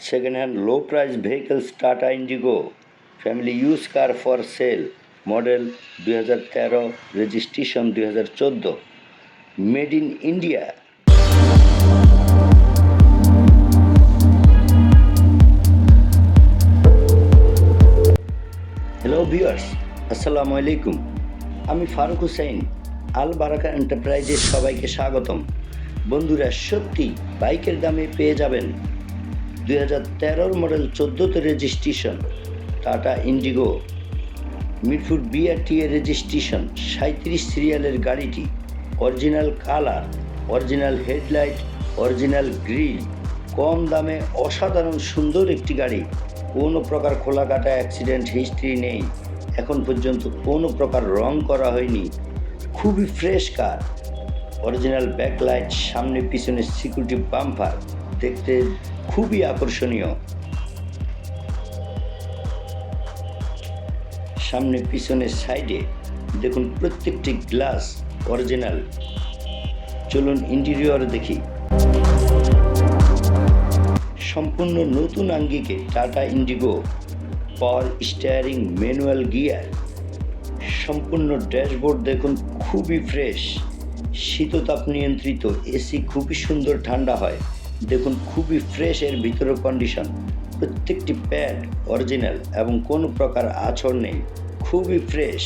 Second hand low price vehicles Tata Indigo family use car for sale model দুই তেরো registration দুই হাজার চোদ্দ made in India hello viewers আসসালামু আলাইকুম আমি ফারুক হুসাইন, আল বারাকা এন্টারপ্রাইজের সবাইকে স্বাগতম। বন্ধুরা সত্যি বাইকের দামে পেয়ে যাবেন দুই হাজার তেরোর মডেল চোদ্দোতে রেজিস্ট্রেশন, টাটা ইন্ডিগো। মিরপুর এর রেজিস্ট্রেশন সাঁত্রিশ সিরিয়ালের গাড়িটি। Original colour, original headlight, original grill. কম দামে অসাধারণ সুন্দর একটি গাড়ি। কোনো প্রকার খোলাকাটা অ্যাক্সিডেন্ট হিস্ট্রি নেই। এখন পর্যন্ত কোনো প্রকার রং করা হয়নি। খুবই ফ্রেশ কার। অরিজিনাল ব্যাকলাইট, সামনে পিছনে সিকিউরিটি বাম্পার। দেখতে খুবই আকর্ষণীয়। সামনে পিছনে সাইডে দেখুন প্রত্যেকটি গ্লাস অরিজিনাল। চলুন ইন্টেরিয়র দেখি। সম্পূর্ণ নতুন আঙ্গিকে Tata Indigo power steering manual gear. সম্পূর্ণ ড্যাশবোর্ড দেখুন খুবই ফ্রেশ। শীততাপ নিয়ন্ত্রিত, এসি খুবই সুন্দর, ঠান্ডা হয়। দেখুন, খুবই ফ্রেশ এর ভিতরের কন্ডিশন প্রত্যেকটি প্যাড অরিজিনাল এবং কোনো প্রকার আছড় নেই। খুবই fresh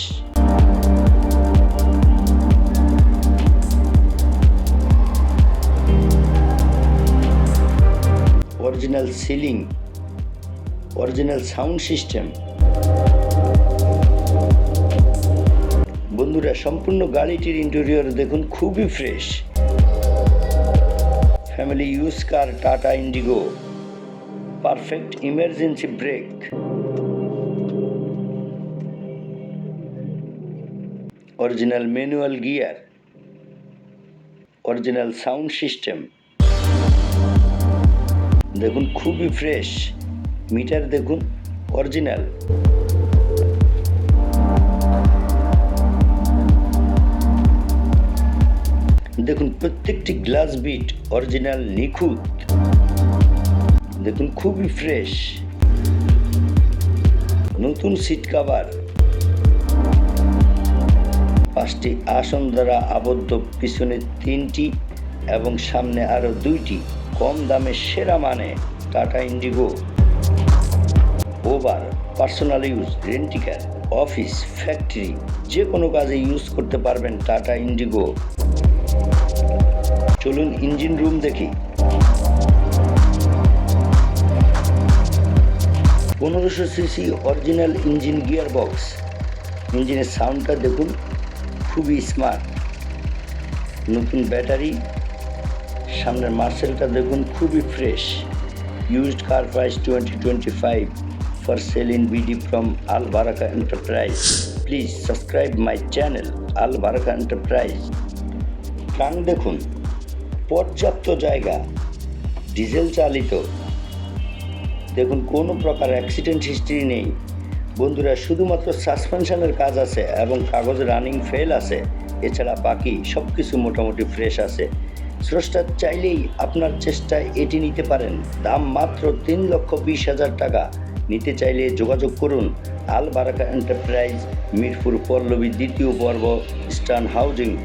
original ceiling original sound system বন্ধুরা, সম্পূর্ণ গাড়িটির ইন্টেরিয়র দেখুন, খুবই fresh family use car Tata Indigo perfect emergency brake original manual gear original sound system দেখুন, খুবই ফ্রেশ মিটার দেখুন অরিজিনাল দেখুন, প্রত্যেকটি গ্লাস বিট অরিজিনাল নিখুঁত। দেখুন, খুবই ফ্রেশ নতুন সিট কাভার পাঁচটি আসন দ্বারা আবদ্ধ, পিছনে তিনটি এবং সামনে আরও দুইটি। কম দামে সেরা মানে Tata Indigo. Over personal use rent a car office factory যে কোনো কাজে ইউজ করতে পারবেন টাটা ইন্ডিগো। চলুন ইঞ্জিন রুম দেখি। পনেরোশো CC original engine gear box ইঞ্জিনের সাউন্ডটা দেখুন, খুবই স্মার্ট। নতুন ব্যাটারি, সামনের মার্সেলটা দেখুন, খুবই fresh. Used car price twenty twenty five for sale in BD from Al Baraka enterprise please subscribe my channel Al Baraka enterprise trunk দেখুন পর্যাপ্ত জায়গা ডিজেল চালিত। দেখুন, কোনো প্রকার অ্যাক্সিডেন্ট হিস্ট্রি নেই। বন্ধুরা, শুধুমাত্র সাসপেনশনের কাজ আছে এবং কাগজ রানিং ফেল আছে। এছাড়া বাকি সব কিছু মোটামুটি ফ্রেশ আছে। স্রষ্টা চাইলেই আপনার চেষ্টায় এটি নিতে পারেন। দাম মাত্র তিন লক্ষ বিশ হাজার টাকা। নিতে চাইলে যোগাযোগ করুন। আল বারাকা এন্টারপ্রাইজ মিরপুর পল্লবী দ্বিতীয় পর্ব স্টান হাউজিং